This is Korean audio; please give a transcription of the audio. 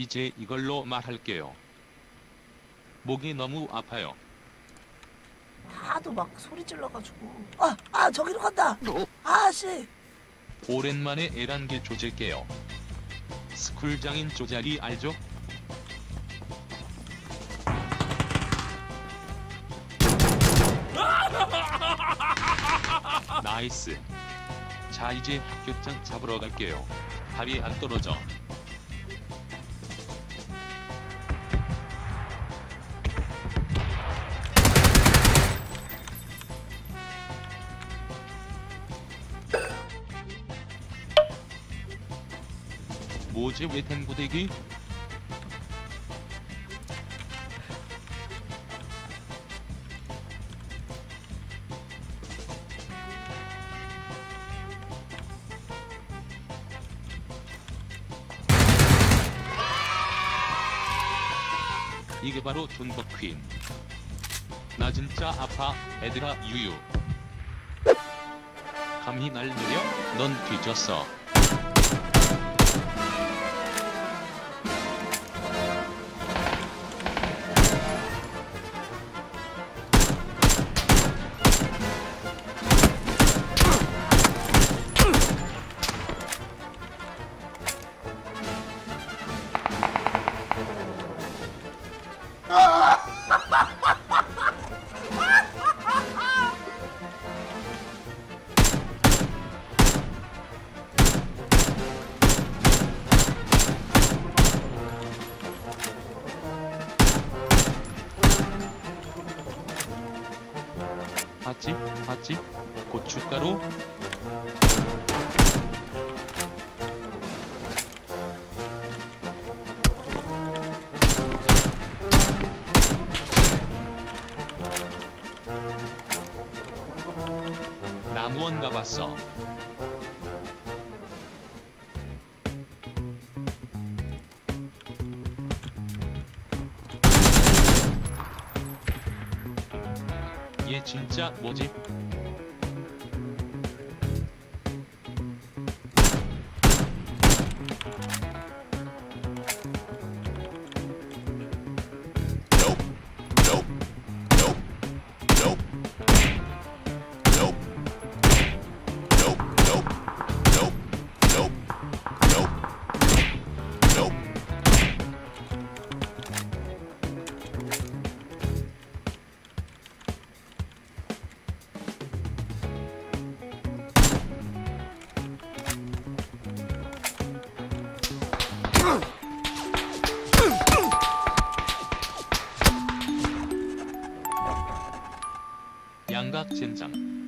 이제 이걸로 말할게요. 목이 너무 아파요. 하도 막 소리 질러가지고 아! 아 저기로 간다! 아씨! 오랜만에 에란게 조질게요. 스쿨장인 조자리 알죠? 나이스. 자 이제 학교장 잡으러 갈게요. 발이 안 떨어져. 뭐지? 왜 탱구대기? 이게 바로 둔버퀸. 나 진짜 아파. 애들아 유유. 감히 날 느려? 넌 뒤졌어 봤지? 봤지? 고춧가루? 나무원 가봤어. 얘 진짜 뭐지? 양각 젠장.